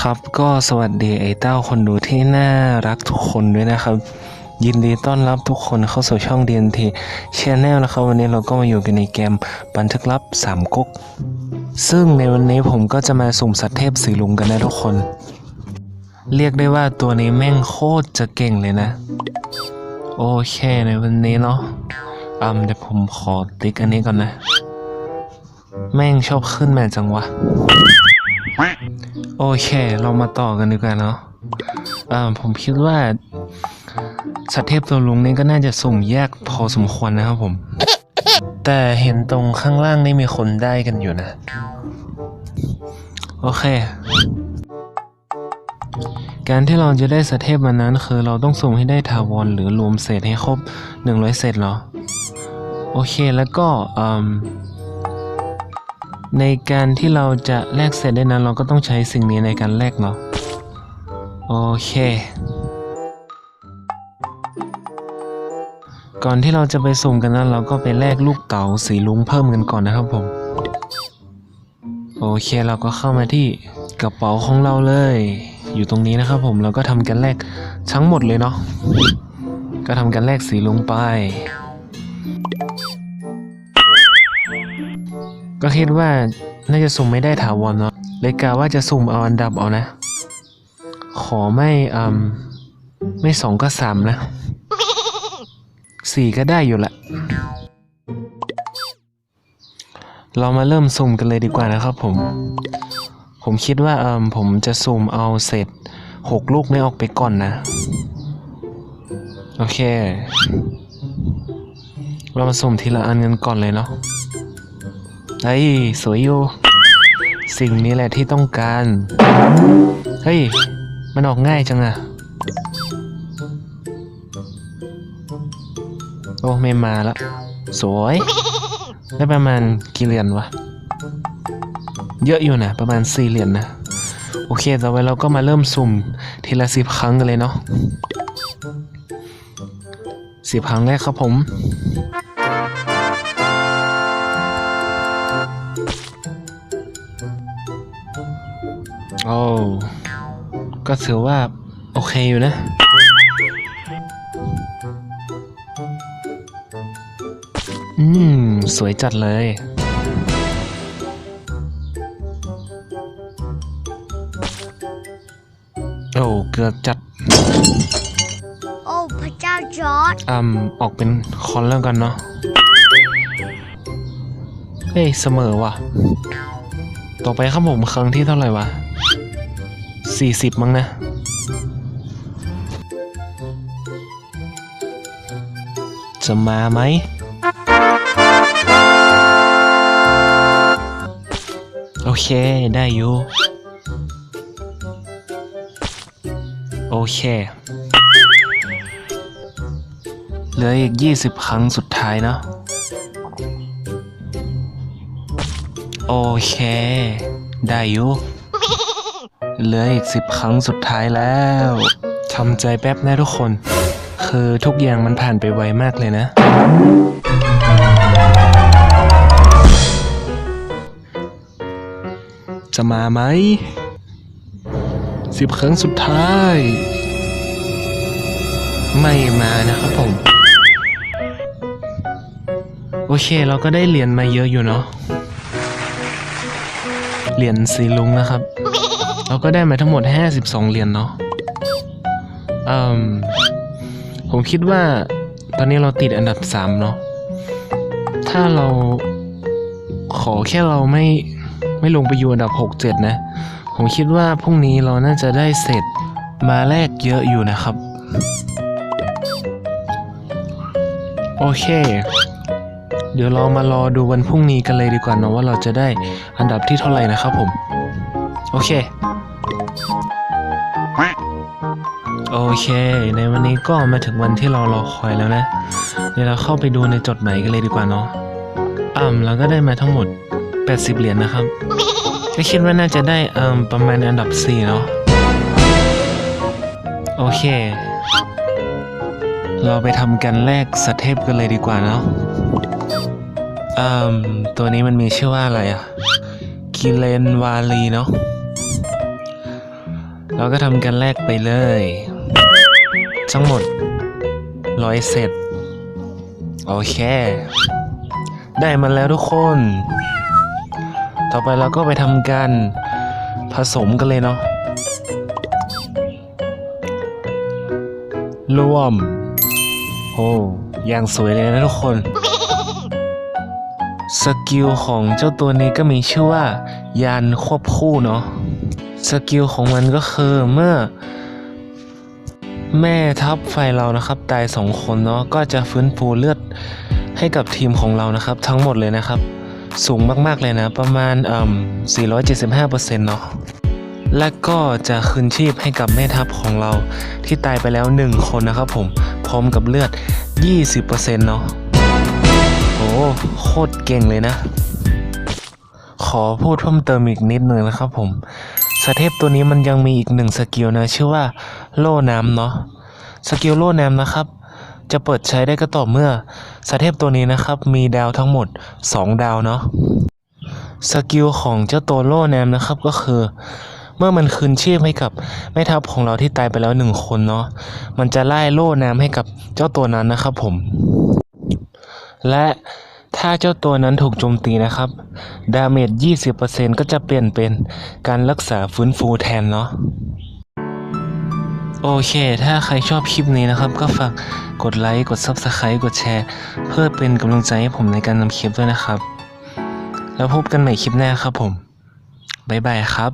ครับก็สวัสดีไอ้เต้าคนดูที่น่ารักทุกคนด้วยนะครับ ยินดีต้อนรับทุกคนเข้าสู่ช่อง DNT Channel นะครับ วันนี้เราก็มาอยู่กันในเกมบันทึกลับสามก๊กซึ่งในวันนี้ผมก็จะมาสุ่มสัตว์เทพสีลุงกันนะทุกคน เรียกได้ว่าตัวนี้แม่งโคตรจะเก่งเลยนะ โอเคในวันนี้เนาะอืมเดี๋ยวผมขอติ๊กอันนี้ก่อนนะ แม่งชอบขึ้นมาจังวะ โอเค เรามาต่อกันดีกว่าเนาะอ่าผมคิดว่าสัตว์เทพตัวลุงนี่ก็น่าจะสุ่มแยกพอสมควรนะครับผม แต่เห็นตรงข้างล่างนี่มีคนได้กันอยู่นะ โอเค การที่เราจะได้สัตว์เทพมานั้น คือเราต้องสุ่มให้ได้ถาวรหรือรวมเศษให้ครบ 100 เศษเหรอ โอเคแล้วก็อืม ในการที่เราจะแลกเศษได้นั้น เราก็ต้องใช้สิ่งนี้ในการแลกเนาะโอเค ก่อนที่เราจะไปสุ่มกันนั้น เราก็ไปแลกลูกเต๋าสีลุงเพิ่มกันก่อนนะครับผม โอเคเราก็เข้ามาที่กระเป๋าของเราเลย อยู่ตรงนี้นะครับผมเราก็ทำกันแลกทั้งหมดเลยเนาะก็ทำกันแลกสีลุงไป ก็คิดว่าน่าจะสุ่มไม่ได้ถาวรเนาะเลยกะว่าจะสุ่มเอาอันดับเอานะ ขอไม่อืมไม่สองก็สามนะสี่ก็ได้อยู่ละ เรามาเริ่มสุ่มกันเลยดีกว่านะครับผม ผมคิดว่าเอืมผมจะสุ่มเอาเศษหกลูกนี้ออกไปก่อนนะ โอเค เรามาสุ่มทีละอันกันก่อนเลยเนาะ เฮ้ย สวยอยู่ สิ่งนี้แหละที่ต้องการ เฮ้ย มันออกง่ายจังอะโอ้ไม่มาละ สวย ได้ประมาณกี่เหรียญวะ เยอะอยู่นะ ประมาณสี่เหรียญนะโอเคต่อไปเราก็มาเริ่มสุ่มทีละสิบครั้งกันเลยเนาะสิบครั้งแรกครับผม โอ้ก็ถือว่า โอเคอยู่นะ อืม สวยจัดเลยโอ้เกือบจัด โอ้พระเจ้าจอร์ดอืมออกเป็นคอนแล้วกันเนาะ เฮ้ย เสมอว่ะ ต่อไปครับผมครั้งที่เท่าไหร่วะ สี่สิบมั้งนะจะมาไหม โอเค ได้อยู่ โอเค เหลืออีก 20 ครั้งสุดท้ายเนอะโอเค ได้อยู่ เหลืออีก10ครั้งสุดท้ายแล้วทำใจแป๊บนะทุกคน คือทุกอย่างมันผ่านไปไวมากเลยนะ จะมาไหมสิบครั้งสุดท้าย ไม่มานะครับผม โอเคเราก็ได้เหรียญมาเยอะอยู่เนาะเหรียญสีลุงนะครับ เราก็ได้มาทั้งหมด 52 เหรียญเนาะอืมผมคิดว่าตอนนี้เราติดอันดับ 3 เนาะ ถ้าเราขอแค่เราไม่ไม่ลงไปอยู่อันดับ 6 7 นะ ผมคิดว่าพรุ่งนี้เราน่าจะได้เสร็จมาแลกเยอะอยู่นะครับ โอเค เดี๋ยวเรามารอดูวันพรุ่งนี้กันเลยดีกว่าเนะว่าเราจะได้อันดับที่เท่าไหร่นะครับผม โอเค โอเค ในวันนี้ก็มาถึงวันที่เรารอคอยแล้วนะ เดี๋ยวเราเข้าไปดูในจดหมายกันเลยดีกว่าเนาะอ่ำเราก็ได้มาทั้งหมด 80 เหรียญนะครับก็คิดว่าน่าจะได้อ่มประมาณอันดับ 4 เนาะโอเค เราไปทำกันแลกสเทปกันเลยดีกว่าเนาะอืมตัวนี้มันมีชื่อว่าอะไรอะกิเลนวาลีเนาะเราก็ทำกันแรกไปเลย ทั้งหมดร้อยเสร็จโอเค ได้มาแล้วทุกคน ต่อไปเราก็ไปทำการผสมกันเลยเนาะรวม โอ้อย่างสวยเลยนะทุกคน สกิลของเจ้าตัวนี้ก็มีชื่อว่า ยานควบคู่เนาะ สกิลของมันก็คือเมื่อ แม่ทัพไฟเรานะครับตายสองคนเนาะก็จะฟื้นฟูเลือดให้กับทีมของเรานะครับ ทั้งหมดเลยนะครับ สูงมากๆเลยนะ ประมาณอ่า475%เนาะและก็จะคืนชีพให้กับแม่ทัพของเราที่ตายไปแล้ว 1 คนนะครับผมพร้อมกับเลือด 20%เนาะโอ้โคตรเก่งเลยนะ ขอพูดเพิ่มเติมอีกนิดหนึ่งนะครับผม สเทพตัวนี้มันยังมีอีกหนึ่งสกิลนะ ชื่อว่าโล่น้ำเนาะสกิลโล่น้ำนะครับ จะเปิดใช้ได้ก็ต่อเมื่อสเทพตัวนี้นะครับ มีดาวทั้งหมด 2 ดาวเนาะสกิลของเจ้าตัวโล่น้ำนะครับก็คือ เมื่อมันคืนชีพให้กับแม่ทัพของเราที่ตายไปแล้วหนึ่งคนเนาะมันจะไล่โล่น้ำให้กับเจ้าตัวนั้นนะครับผม และ ถ้าเจ้าตัวนั้นถูกโจมตีนะครับ ดาเมจ 20%ก็จะเปลี่ยนเป็นการรักษาฟื้นฟูแทนเนาะ โอเค ถ้าใครชอบคลิปนี้นะครับ ก็ฝากกดไลค์ กด Subscribe กดแชร์ เพื่อเป็นกำลังใจให้ผมในการทำคลิปด้วยนะครับ แล้วพบกันใหม่คลิปหน้าครับผม บ๊ายบายครับ